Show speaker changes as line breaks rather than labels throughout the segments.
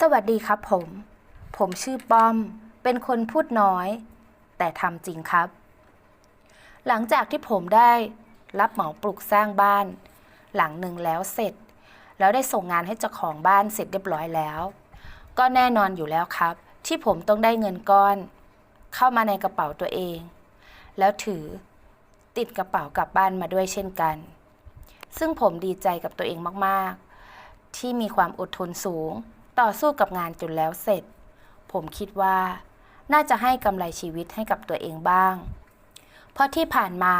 สวัสดีครับผม ผมชื่อป้อม เป็นคนพูดน้อย แต่ทำจริงครับ หลังจากที่ผมได้รับเหมาปลูกสร้างบ้าน หลังหนึ่งแล้วเสร็จ แล้วได้ส่งงานให้เจ้าของบ้านเสร็จเรียบร้อยแล้ว ก็แน่นอนอยู่แล้วครับ ที่ผมต้องได้เงินก้อน เข้ามาในกระเป๋าตัวเอง แล้วถือติดกระเป๋ากลับบ้านมาด้วยเช่นกัน ซึ่งผมดีใจกับตัวเองมากๆ ที่มีความอดทนสูง ต่อสู้กับงานจนแล้วเสร็จ ผมคิดว่า น่าจะให้กำไรชีวิตให้กับตัวเองบ้าง เพราะที่ผ่านมา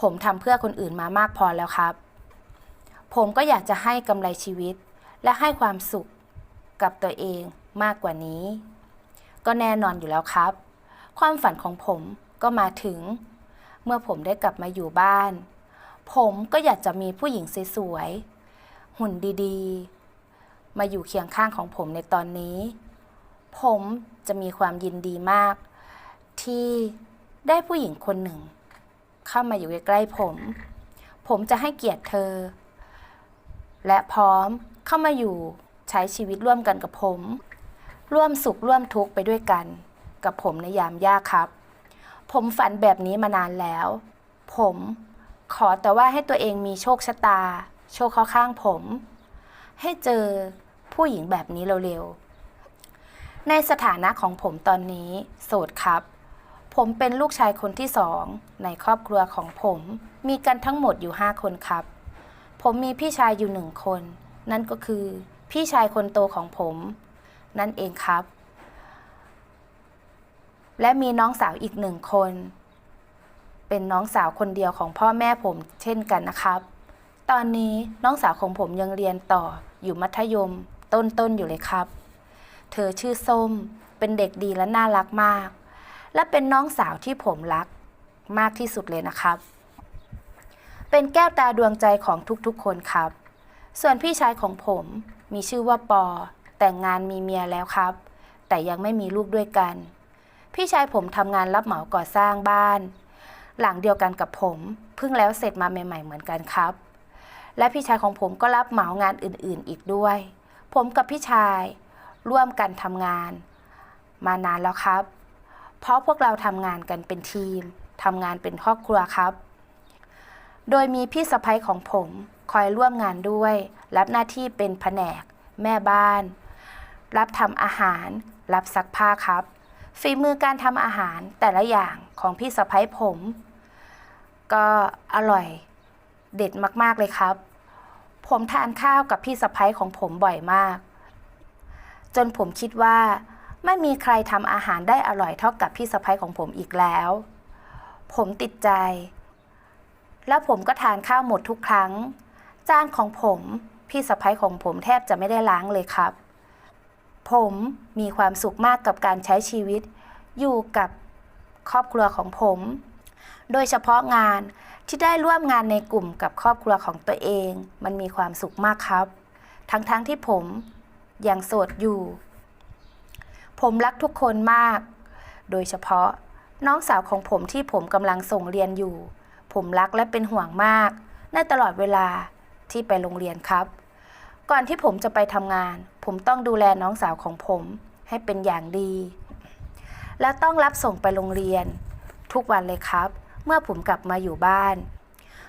ผมทำเพื่อคนอื่นมามากพอแล้วครับ ผมก็อยากจะให้กำไรชีวิต และให้ความสุขกับตัวเองมากกว่านี้ ก็แน่นอนอยู่แล้วครับ ความฝันของผมก็มาถึง เมื่อผมได้กลับมาอยู่บ้าน ผมก็อยากจะมีผู้หญิงสวยๆหุ่นดีๆ มาอยู่เคียงข้างของผมในตอนนี้ ผมจะมีความยินดีมาก ที่ได้ผู้หญิงคนหนึ่ง เข้ามาอยู่ใกล้ๆผม ผมจะให้เกียรติเธอ และพร้อมเข้ามาอยู่ใช้ชีวิตร่วมกันกับผม ร่วมสุขร่วมทุกข์ไปด้วยกัน กับผมในยามยากครับ ผมฝันแบบนี้มานานแล้ว ผมขอแต่ว่าให้ตัวเองมีโชคชะตา โชคเข้าข้างผม ให้เจอ ผู้หญิงแบบนี้เร็วๆ ในสถานะของผมตอนนี้ โสดครับ ผมเป็นลูกชายคนที่สอง ในครอบครัวของผมมีกันทั้งหมดอยู่ 5 คนครับ ผมมีพี่ชายอยู่หนึ่งคน นั่นก็คือพี่ชายคนโตของผม นั่นเองครับ และมีน้องสาวอีกหนึ่งคน เป็นน้องสาวคนเดียวของพ่อแม่ผมเช่นกันนะครับ ตอนนี้น้องสาวของผมยังเรียนต่ออยู่มัธยม ต้นๆอยู่เลยครับ เธอชื่อส้ม เป็นเด็กดีและน่ารักมาก และเป็นน้องสาวที่ผมรักมากที่สุดเลยนะครับ เป็นแก้วตาดวงใจของทุกๆคนครับ ส่วนพี่ชายของผมมีชื่อว่าปอ แต่งงานมีเมียแล้วครับ แต่ยังไม่มีลูกด้วยกัน พี่ชายผมทำงานรับเหมาก่อสร้างบ้าน หลังเดียวกันกับผมเพิ่งแล้วเสร็จมาใหม่ ๆ เหมือนกันครับ และพี่ชายของผมก็รับเหมางานอื่นๆ อีกด้วย ผมกับพี่ชายร่วมกันทำงาน มานานแล้วครับ เพราะพวกเราทำงานกันเป็นทีมทำงานเป็นครอบครัวครับ โดยมีพี่สะใภ้ของผมคอยร่วมงานด้วย รับหน้าที่เป็นแผนก แม่บ้าน รับทำอาหาร รับซักผ้าครับฝีมือการทำอาหารแต่ละอย่างของพี่สะใภ้ผม ก็อร่อยเด็ดมาก ๆ เลยครับ ผมทานข้าวกับพี่สะใภ้ของผมบ่อยมาก จนผมคิดว่า ไม่มีใครทำอาหารได้อร่อยเท่ากับพี่สะใภ้ของผมอีกแล้ว ผมติดใจ แล้วผมก็ทานข้าวหมดทุกครั้ง จานของผมพี่สะใภ้ของผมแทบจะไม่ได้ล้างเลยครับ ผมมีความสุขมากกับการใช้ชีวิต อยู่กับครอบครัวของผม โดยเฉพาะงาน ที่ได้ร่วมงานในกลุ่มกับครอบครัวของตัวเอง มันมีความสุขมากครับ ทั้งๆทที่ผมยังโสดอยู่ ผมรักทุกคนมาก โดยเฉพาะน้องสาวของผมที่ผมกำลังส่งเรียนอยู่ ผมรักและเป็นห่วงมากในตลอดเวลาที่ไปโรงเรียนครับ ก่อนที่ผมจะไปทำงาน ผมต้องดูแลน้องสาวของผมให้เป็นอย่างดี และต้องรับส่งไปโรงเรียนทุกวันเลยครับ เมื่อผมกลับมาอยู่บ้าน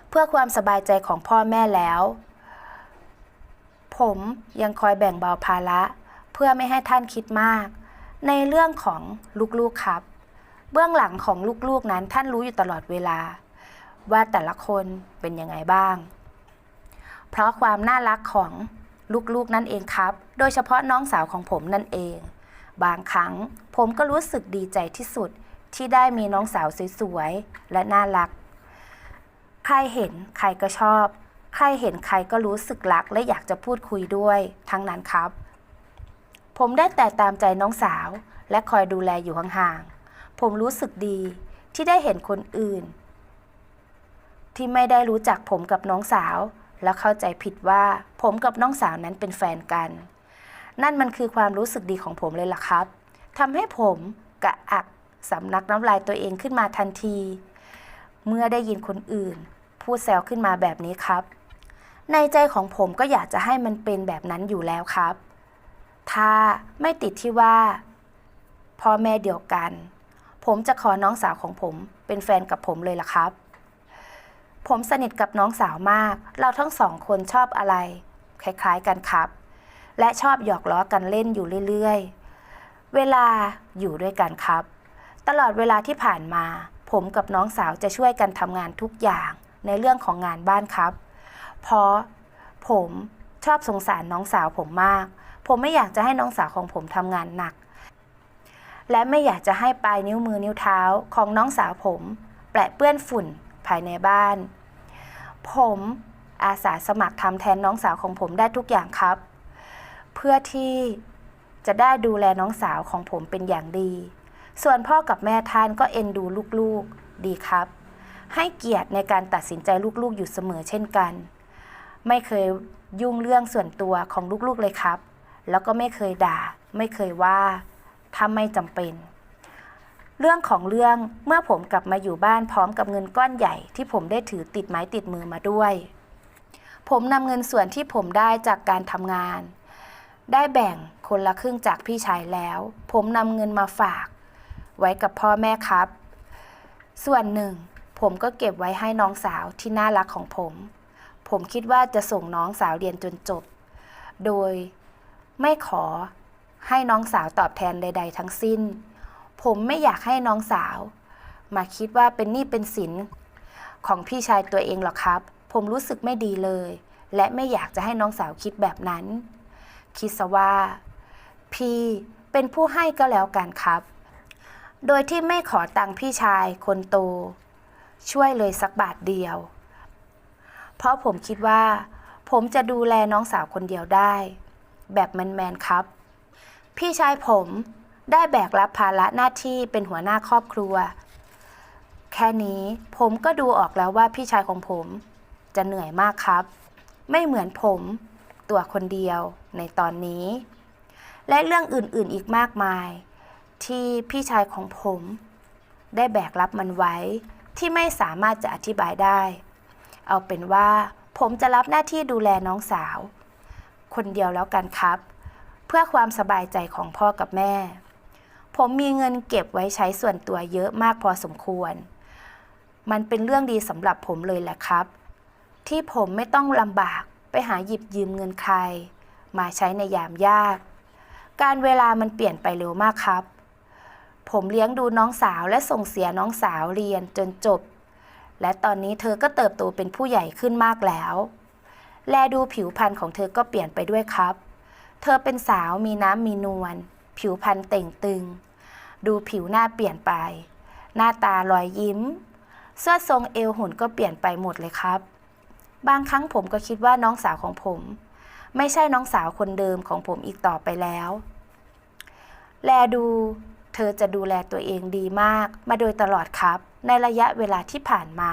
เพื่อความสบายใจของพ่อแม่แล้ว ผมยังคอยแบ่งเบาภาระ เพื่อไม่ให้ท่านคิดมาก ในเรื่องของลูกๆครับ เบื้องหลังของลูกๆนั้นท่านรู้อยู่ตลอดเวลา ว่าแต่ละคนเป็นยังไงบ้าง เพราะความน่ารักของลูกๆนั่นเองครับ โดยเฉพาะน้องสาวของผมนั่นเอง บางครั้งผมก็รู้สึกดีใจที่สุด ที่ได้มีน้องสาวสวยๆ และน่ารัก ใครเห็นใครก็ชอบ ใครเห็นใครก็รู้สึกรักและอยากจะพูดคุยด้วยทั้งนั้นครับ ผมได้แต่ตามใจน้องสาวและคอยดูแลอยู่ห่างๆ ผมรู้สึกดีที่ได้เห็นคนอื่น ที่ไม่ได้รู้จักผมกับน้องสาว แล้วเข้าใจผิดว่าผมกับน้องสาวนั้นเป็นแฟนกัน นั่นมันคือความรู้สึกดีของผมเลยล่ะครับทำให้ผมกระอัก สำนักน้ำลายตัวเองขึ้นมาทันที เมื่อได้ยินคนอื่น พูดแซวขึ้นมาแบบนี้ครับ ในใจของผมก็อยากจะให้มันเป็นแบบนั้นอยู่แล้วครับ ถ้าไม่ติดที่ว่าพ่อแม่เดียวกัน ผมจะขอน้องสาวของผมเป็นแฟนกับผมเลยล่ะครับ ผมสนิทกับน้องสาวมาก เราทั้งสองคนชอบอะไร คล้ายๆกันครับ และชอบหยอกล้อกันเล่นอยู่เรื่อยๆ เวลาอยู่ด้วยกันครับ ตลอดเวลาที่ผ่านมา ผมกับน้องสาวจะช่วยกันทำงานทุกอย่างในเรื่องของงานบ้านครับ เพราะผมชอบสงสารน้องสาวผมมาก ผมไม่อยากจะให้น้องสาวของผมทำงานหนัก และไม่อยากจะให้ปลายนิ้วมือนิ้วเท้าของน้องสาวผม แปะเปื้อนฝุ่นภายในบ้าน ผมอาสาสมัครทำแทนน้องสาวของผมได้ทุกอย่างครับ เพื่อที่จะได้ดูแลน้องสาวของผมเป็นอย่างดี ส่วนพ่อกับแม่ท่านก็เอ็นดูลูกๆดีครับ ให้เกียรติในการตัดสินใจลูกๆอยู่เสมอเช่นกัน ไม่เคยยุ่งเรื่องส่วนตัวของลูกๆเลยครับ แล้วก็ไม่เคยด่า ไม่เคยว่าถ้าไม่จำเป็น เรื่องของเรื่องเมื่อผมกลับมาอยู่บ้านพร้อมกับเงินก้อนใหญ่ที่ผมได้ถือติดไม้ติดมือมาด้วย ผมนำเงินส่วนที่ผมได้จากการทำงาน ได้แบ่งคนละครึ่งจากพี่ชายแล้ว ผมนำเงินมาฝาก ไว้กับพ่อแม่ครับ ส่วนหนึ่ง ผมก็เก็บไว้ให้น้องสาวที่น่ารักของผม ผมคิดว่าจะส่งน้องสาวเรียนจนจบ โดยไม่ขอให้น้องสาวตอบแทนใด ๆ ทั้งสิ้น ผมไม่อยากให้น้องสาว มาคิดว่าเป็นหนี้เป็นสินของพี่ชายตัวเองหรอกครับ ผมรู้สึกไม่ดีเลย และไม่อยากจะให้น้องสาวคิดแบบนั้น คิดซะว่า พี่เป็นผู้ให้ก็แล้วกันครับ โดยที่ไม่ขอตังค์พี่ชายคนโต ช่วยเลยสักบาทเดียว เพราะผมคิดว่า ผมจะดูแลน้องสาวคนเดียวได้ แบบแมนๆครับ พี่ชายผมได้แบกรับภาระหน้าที่เป็นหัวหน้าครอบครัว แค่นี้ผมก็ดูออกแล้วว่าพี่ชายของผมจะเหนื่อยมากครับ ไม่เหมือนผมตัวคนเดียวในตอนนี้ และเรื่องอื่นๆอีกมากมาย ที่พี่ชายของผม ได้แบกรับมันไว้ที่ไม่สามารถจะอธิบายได้ เอาเป็นว่าผมจะรับหน้าที่ดูแลน้องสาว คนเดียวแล้วกันครับ เพื่อความสบายใจของพ่อกับแม่ ผมมีเงินเก็บไว้ใช้ส่วนตัวเยอะมากพอสมควร มันเป็นเรื่องดีสำหรับผมเลยแหละครับ ที่ผมไม่ต้องลำบากไปหาหยิบยืมเงินใคร มาใช้ในยามยาก การเวลามันเปลี่ยนไปเร็วมากครับ ผมเลี้ยงดูน้องสาวและส่งเสียน้องสาวเรียนจนจบ และตอนนี้เธอก็เติบโตเป็นผู้ใหญ่ขึ้นมากแล้ว แลดูผิวพรรณของเธอก็เปลี่ยนไปด้วยครับ เธอเป็นสาวมีน้ำมีนวล ผิวพรรณเต่งตึง ดูผิวหน้าเปลี่ยนไป หน้าตารอยยิ้ม เสื้อทรงเอวหุ่นก็เปลี่ยนไปหมดเลยครับ บางครั้งผมก็คิดว่าน้องสาวของผม ไม่ใช่น้องสาวคนเดิมของผมอีกต่อไปแล้ว แลดู เธอจะดูแลตัวเองดีมาก มาโดยตลอดครับ ในระยะเวลาที่ผ่านมา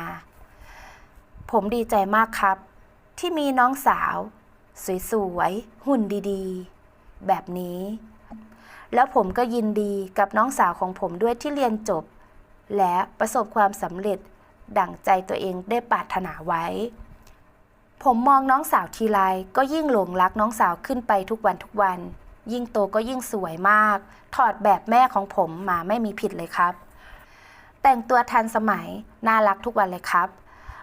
ผมดีใจมากครับ ที่มีน้องสาว สวยๆ หุ่นดีๆ แบบนี้ แล้วผมก็ยินดีกับน้องสาวของผมด้วยที่เรียนจบ และประสบความสำเร็จดั่งใจตัวเองได้ปรารถนาไว้ ผมมองน้องสาวทีไรก็ยิ่งหลงรักน้องสาวขึ้นไปทุกวันทุกวัน ยิ่งโตก็ยิ่งสวยมาก ถอดแบบแม่ของผมมาไม่มีผิดเลยครับ แต่งตัวทันสมัย น่ารักทุกวันเลยครับ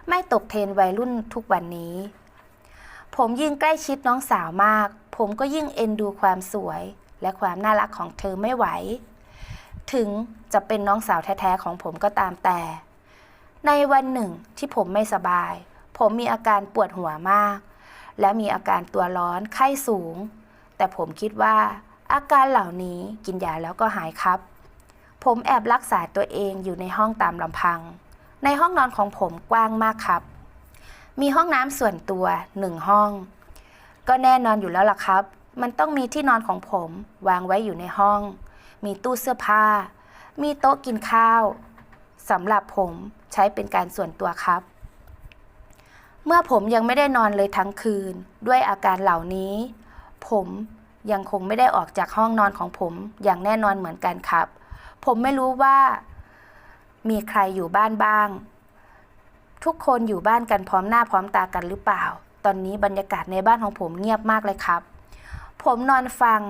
ไม่ตกเทรนวัยรุ่นทุกวันนี้ ผมยิ่งใกล้ชิดน้องสาวมาก ผมก็ยิ่งเอ็นดูความสวย และความน่ารักของเธอไม่ไหว ถึงจะเป็นน้องสาวแท้ๆของผมก็ตามแต่ ในวันหนึ่งที่ผมไม่สบาย ผมมีอาการปวดหัวมาก และมีอาการตัวร้อนไข้สูง แต่ผมคิดว่า อาการเหล่านี้กินยาแล้วก็หายครับ ผมแอบรักษาตัวเองอยู่ในห้องตามลำพัง ในห้องนอนของผมกว้างมากครับ มีห้องน้ำส่วนตัวหนึ่งห้อง ก็แน่นอนอยู่แล้วล่ะครับ มันต้องมีที่นอนของผมวางไว้อยู่ในห้อง มีตู้เสื้อผ้า มีโต๊ะกินข้าวสำหรับผมใช้เป็นการส่วนตัวครับ เมื่อผมยังไม่ได้นอนเลยทั้งคืน ด้วยอาการเหล่านี้ ผมยังคงไม่ได้ออกจากห้องนอนของผมอย่างแน่นอนเหมือนกันครับ ผมไม่รู้ว่า มีใครอยู่บ้านบ้าง ทุกคนอยู่บ้านกันพร้อมหน้าพร้อมตากันหรือเปล่า ตอนนี้บรรยากาศในบ้านของผมเงียบมากเลยครับ ผมนอนฟัง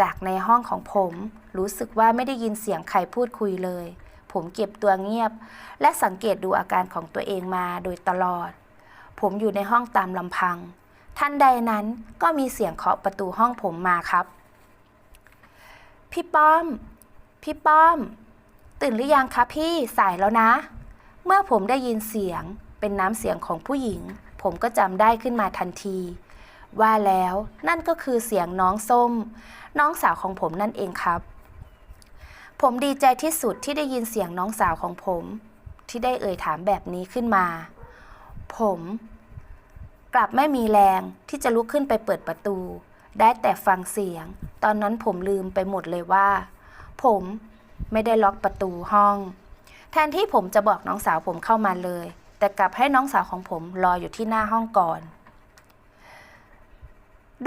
จากในห้องของผม รู้สึกว่าไม่ได้ยินเสียงใครพูดคุยเลย ผมเก็บตัวเงียบ และสังเกตดูอาการของตัวเองมาโดยตลอด ผมอยู่ในห้องตามลำพัง ทันใดนั้นก็มีเสียงเคาะประตูห้องผมมาครับ พี่ป้อม พี่ป้อม ตื่นหรือยังคะพี่สายแล้วนะ เมื่อผมได้ยินเสียงเป็นน้ำเสียงของผู้หญิง ผมก็จำได้ขึ้นมาทันที ว่าแล้วนั่นก็คือเสียงน้องส้ม น้องสาวของผมนั่นเองครับ ผมดีใจที่สุดที่ได้ยินเสียงน้องสาวของผม ที่ได้เอ่ยถามแบบนี้ขึ้นมา ผม กลับไม่มีแรงที่จะลุกขึ้นไปเปิดประตู ได้แต่ฟังเสียง ตอนนั้นผมลืมไปหมดเลยว่า ผมไม่ได้ล็อกประตูห้อง แทนที่ผมจะบอกน้องสาวผมเข้ามาเลย แต่กลับให้น้องสาวของผมรออยู่ที่หน้าห้องก่อน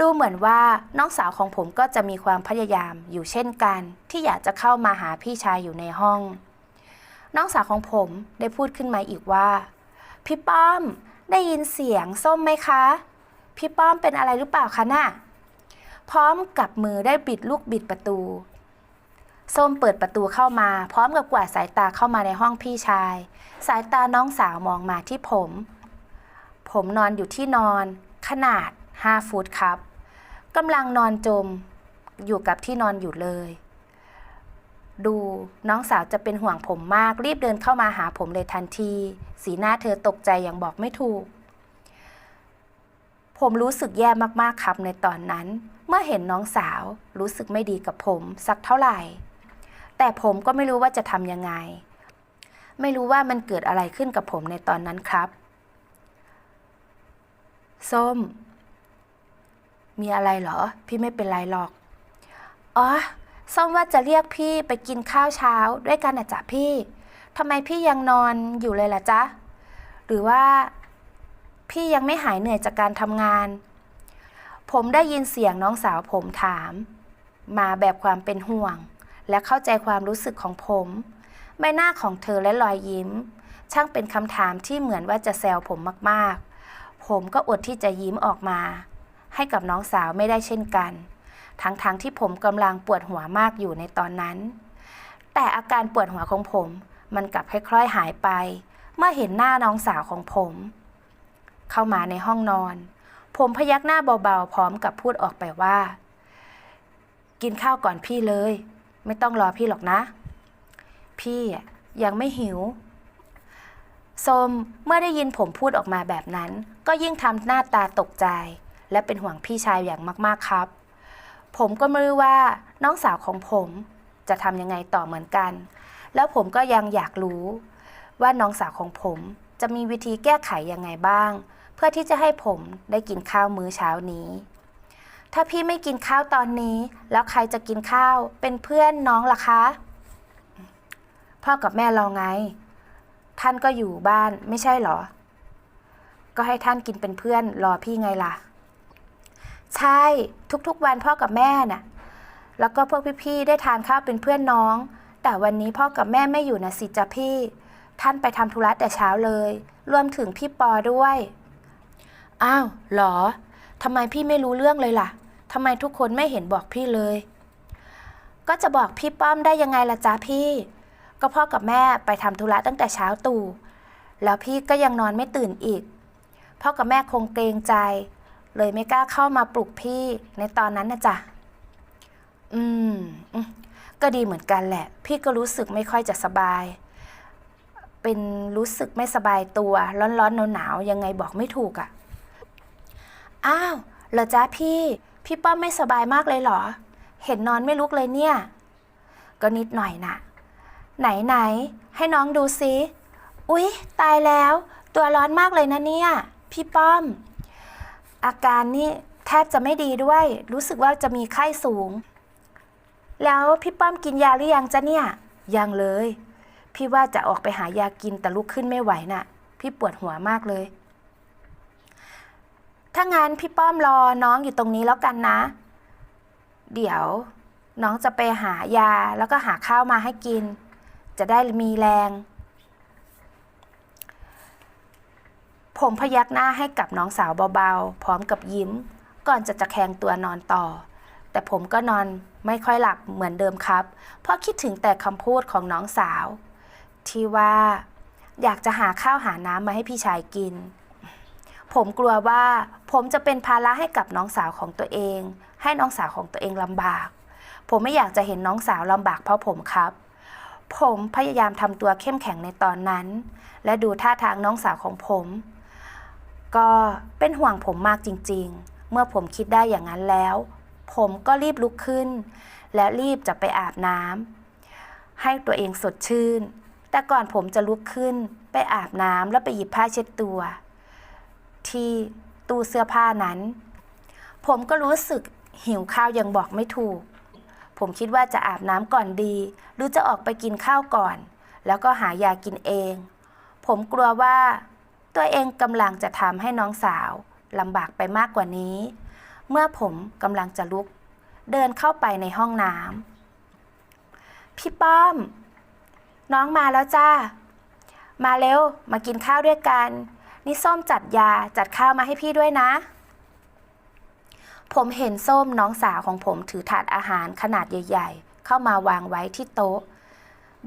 ดูเหมือนว่าน้องสาวของผมก็จะมีความพยายามอยู่เช่นกัน ที่อยากจะเข้ามาหาพี่ชายอยู่ในห้อง น้องสาวของผมได้พูดขึ้นมาอีกว่าพี่ป้อม ได้ยินเสียงส้มไหมคะ พี่ป้อมเป็นอะไรหรือเปล่าคะน่ะ พร้อมกับมือได้บิดลูกบิดประตู ส้มเปิดประตูเข้ามา พร้อมกับกวาดสายตาเข้ามาในห้องพี่ชาย สายตาน้องสาวมองมาที่ผม ผมนอนอยู่ที่นอน ขนาด 5 ฟุตครับกำลังนอนจม อยู่กับที่นอนอยู่เลย ดูน้องสาวจะเป็นห่วงผมมาก รีบเดินเข้ามาหาผมเลยทันที สีหน้าเธอตกใจอย่างบอกไม่ถูก ผมรู้สึกแย่มากๆครับในตอนนั้น เมื่อเห็นน้องสาวรู้สึกไม่ดีกับผมสักเท่าไหร่ แต่ผมก็ไม่รู้ว่าจะทำยังไง ไม่รู้ว่ามันเกิดอะไรขึ้นกับผมในตอนนั้นครับ ส้ม มีอะไรเหรอ พี่ไม่เป็นไรหรอก อ๋อ ส้มว่าจะเรียกพี่ไปกินข้าวเช้าด้วยกันนะจ๊ะพี่ทำไมพี่ยังนอนอยู่เลยล่ะจ๊ะ หรือว่า พี่ยังไม่หายเหนื่อยจากการทำงาน ผมได้ยินเสียงน้องสาวผมถาม มาแบบความเป็นห่วง และเข้าใจความรู้สึกของผม ใบหน้าของเธอและรอยยิ้ม ช่างเป็นคำถามที่เหมือนว่าจะแซวผมมากๆ ผมก็อดที่จะยิ้มออกมา ให้กับน้องสาวไม่ได้เช่นกัน ทั้งๆทที่ผมกำลังปวดหัวมากอยู่ในตอนนั้น แต่อาการปวดหัวของผม มันกลับค่อยๆหายไป เมื่อเห็นหน้าน้องสาวของผม เข้ามาในห้องนอน ผมพยักหน้าเบาๆ พร้อมกับพูดออกไปว่า กินข้าวก่อนพี่เลย ไม่ต้องรอพี่หรอกนะ พี่ยังไม่หิวส้มเมื่อได้ยินผมพูดออกมาแบบนั้น ก็ยิ่งทำหน้าตาตกใจ และเป็นห่วงพี่ชายอย่างมากๆครับ ผมก็ไม่รู้ว่าน้องสาวของผมจะทำยังไงต่อเหมือนกัน แล้วผมก็ยังอยากรู้ ว่าน้องสาวของผมจะมีวิธีแก้ไขยังไงบ้าง เพื่อที่จะให้ผมได้กินข้าวมื้อเช้านี้ ถ้าพี่ไม่กินข้าวตอนนี้ แล้วใครจะกินข้าวเป็นเพื่อนน้องล่ะคะ พ่อกับแม่เราไง ท่านก็อยู่บ้านไม่ใช่เหรอ ก็ให้ท่านกินเป็นเพื่อนรอพี่ไงล่ะ ใช่ทุกๆวันพ่อกับแม่น่ะ แล้วก็พวกพี่ๆได้ทานข้าวเป็นเพื่อนน้อง แต่วันนี้พ่อกับแม่ไม่อยู่นะสิจ้ะพี่ ท่านไปทำธุระแต่เช้าเลย รวมถึงพี่ปอด้วย อ้าวเหรอทำไมพี่ไม่รู้เรื่องเลยล่ะทำไมทุกคนไม่เห็นบอกพี่เลย ก็จะบอกพี่ป้อมได้ยังไงล่ะจ๊ะพี่ ก็พ่อกับแม่ไปทำธุระตั้งแต่เช้าตู่แล้วพี่ก็ยังนอนไม่ตื่นอีก พ่อกับแม่คงเกรงใจ เลยไม่กล้าเข้ามาปลุกพี่ในตอนนั้นนะจ๊ะ อืม ก็ดีเหมือนกันแหละ พี่ก็รู้สึกไม่ค่อยจะสบาย เป็นรู้สึกไม่สบายตัว ร้อนๆหนาวๆยังไงบอกไม่ถูกอะ่ะ อ้าวเหรอจ๊ะพี่ พี่ป้อมไม่สบายมากเลยเหรอ เห็นนอนไม่ลุกเลยเนี่ย ก็นิดหน่อยนะไหนไหนๆให้น้องดูซิ อุ๊ย ตายแล้ว ตัวร้อนมากเลยนะเนี่ย พี่ป้อม อาการนี่แทบจะไม่ดีด้วย รู้สึกว่าจะมีไข้สูง แล้วพี่ป้อมกินยาหรือยังจ๊ะเนี่ย ยังเลย พี่ว่าจะออกไปหายากินแต่ลุกขึ้นไม่ไหวน่ะ พี่ปวดหัวมากเลย ถ้างั้นพี่ป้อมรอน้องอยู่ตรงนี้แล้วกันนะ เดี๋ยวน้องจะไปหายาแล้วก็หาข้าวมาให้กิน จะได้มีแรง ผมพยักหน้าให้กับน้องสาวเบาๆ พร้อมกับยิ้ม ก่อนจะจะแคงตัวนอนต่อ แต่ผมก็นอนไม่ค่อยหลับเหมือนเดิมครับ เพราะคิดถึงแต่คำพูดของน้องสาว ที่ว่าอยากจะหาข้าวหาน้ำมาให้พี่ชายกิน ผมกลัวว่าผมจะเป็นภาระให้กับน้องสาวของตัวเอง ให้น้องสาวของตัวเองลำบาก ผมไม่อยากจะเห็นน้องสาวลำบากเพราะผมครับ ผมพยายามทำตัวเข้มแข็งในตอนนั้น และดูท่าทางน้องสาวของผม ก็เป็นห่วงผมมากจริงๆ เมื่อผมคิดได้อย่างนั้นแล้ว ผมก็รีบลุกขึ้น และรีบจะไปอาบน้ำให้ตัวเองสดชื่น แต่ก่อนผมจะลุกขึ้นไปอาบน้ำแล้วไปหยิบผ้าเช็ดตัว ที่ตู้เสื้อผ้านั้น ผมก็รู้สึกหิวข้าวยังบอกไม่ถูก ผมคิดว่าจะอาบน้ำก่อนดี หรือจะออกไปกินข้าวก่อน แล้วก็หายากินเอง ผมกลัวว่า ตัวเองกำลังจะทำให้น้องสาวลำบากไปมากกว่านี้ เมื่อผมกำลังจะลุก เดินเข้าไปในห้องน้ำพี่ป้อม น้องมาแล้วจ้า มาเร็ว มากินข้าวด้วยกัน นี่ส้มจัดยาจัดข้าวมาให้พี่ด้วยนะ ผมเห็นส้มน้องสาวของผมถือถาดอาหารขนาดใหญ่ ๆ เข้ามาวางไว้ที่โต๊ะ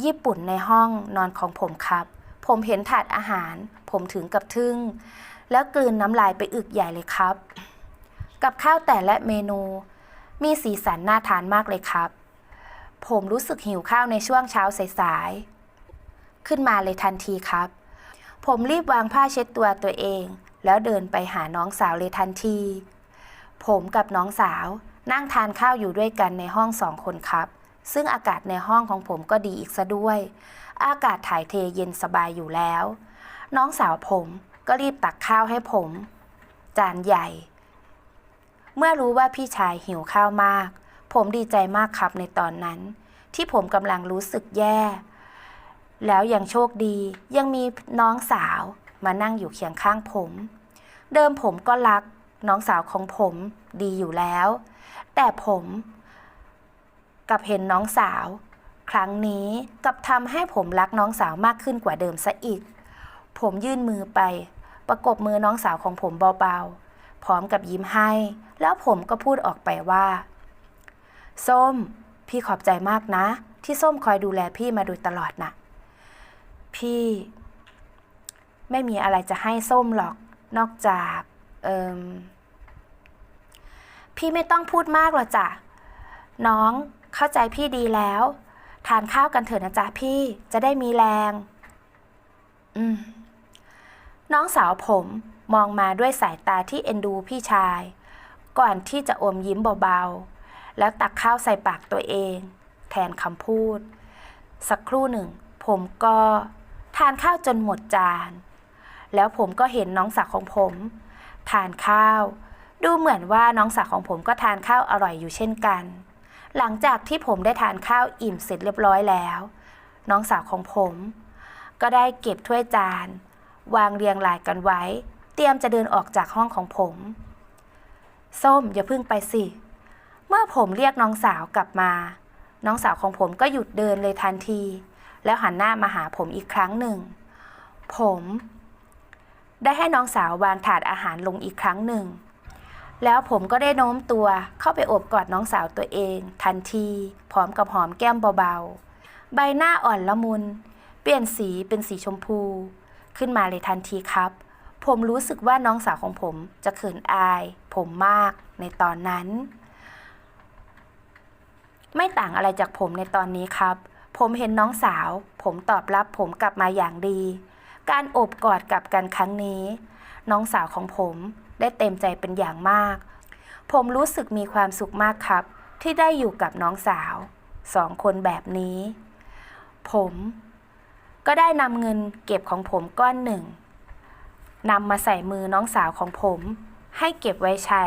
ญี่ปุ่นในห้องนอนของผมครับ ผมเห็นถาดอาหาร ผมถึงกับทึ่ง แล้วกลืนน้ำลายไปอึกใหญ่เลยครับ กับข้าวแต่ละเมนู มีสีสันน่าทานมากเลยครับ ผมรู้สึกหิวข้าวในช่วงเช้าสายๆขึ้นมาเลยทันทีครับ ผมรีบวางผ้าเช็ดตัวตัวเอง แล้วเดินไปหาน้องสาวเลยทันที ผมกับน้องสาวนั่งทานข้าวอยู่ด้วยกันในห้องสองคนครับ ซึ่งอากาศในห้องของผมก็ดีอีกซะด้วย อากาศถ่ายเทเย็นสบายอยู่แล้ว น้องสาวผมก็รีบตักข้าวให้ผม จานใหญ่ เมื่อรู้ว่าพี่ชายหิวข้าวมาก ผมดีใจมากครับในตอนนั้น ที่ผมกำลังรู้สึกแย่ แล้วยังโชคดียังมีน้องสาวมานั่งอยู่เคียงข้างผม เดิมผมก็รักน้องสาวของผมดีอยู่แล้ว แต่ผมกับเห็นน้องสาว ครั้งนี้กับทำให้ผมรักน้องสาวมากขึ้นกว่าเดิมซะอีก ผมยื่นมือไป ประกบมือน้องสาวของผมเบาๆ พร้อมกับยิ้มให้ แล้วผมก็พูดออกไปว่า ส้ม พี่ขอบใจมากนะ ที่ส้มคอยดูแลพี่มาโดยตลอดนะพี่ ไม่มีอะไรจะให้ส้มหรอก นอกจากเอิมพี่ไม่ต้องพูดมากหรอกจ้ะน้องเข้าใจพี่ดีแล้ว ทานข้าวกันเถอะนะจ๊ะพี่จะได้มีแรง อืม น้องสาวผมมองมาด้วยสายตาที่เอ็นดูพี่ชาย ก่อนที่จะอมยิ้มเบาๆ แล้วตักข้าวใส่ปากตัวเอง แทนคำพูด สักครู่หนึ่ง ผมก็ทานข้าวจนหมดจาน แล้วผมก็เห็นน้องสาวของผม ทานข้าว ดูเหมือนว่าน้องสาวของผมก็ทานข้าวอร่อยอยู่เช่นกัน หลังจากที่ผมได้ทานข้าวอิ่มเสร็จเรียบร้อยแล้ว น้องสาวของผม ก็ได้เก็บถ้วยจาน วางเรียงรายกันไว้ เตรียมจะเดินออกจากห้องของผม ส้มอย่าเพิ่งไปสิ เมื่อผมเรียกน้องสาวกลับมา น้องสาวของผมก็หยุดเดินเลยทันที แล้วหันหน้ามาหาผมอีกครั้งหนึ่ง ผม ได้ให้น้องสาววางถาดอาหารลงอีกครั้งหนึ่ง แล้วผมก็ได้โน้มตัวเข้าไปโอบกอดน้องสาวตัวเอง ทันทีพร้อมกับหอมแก้มเบาๆ ใบหน้าอ่อนละมุน เปลี่ยนสีเป็นสีชมพู ขึ้นมาเลยทันทีครับ ผมรู้สึกว่าน้องสาวของผมจะเขินอาย ผมมากในตอนนั้น ไม่ต่างอะไรจากผมในตอนนี้ครับ ผมเห็นน้องสาว ผมตอบรับผมกลับมาอย่างดี การโอบกอดกับกันครั้งนี้ น้องสาวของผมได้เต็มใจเป็นอย่างมาก ผมรู้สึกมีความสุขมากครับ ที่ได้อยู่กับน้องสาวสองคนแบบนี้ ผมก็ได้นำเงินเก็บของผมก้อนหนึ่งนำมาใส่มือน้องสาวของผม ให้เก็บไว้ใช้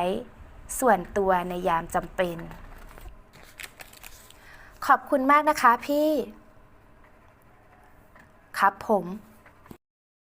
ส่วนตัวในยามจำเป็น ขอบคุณมากนะคะพี่ ครับผม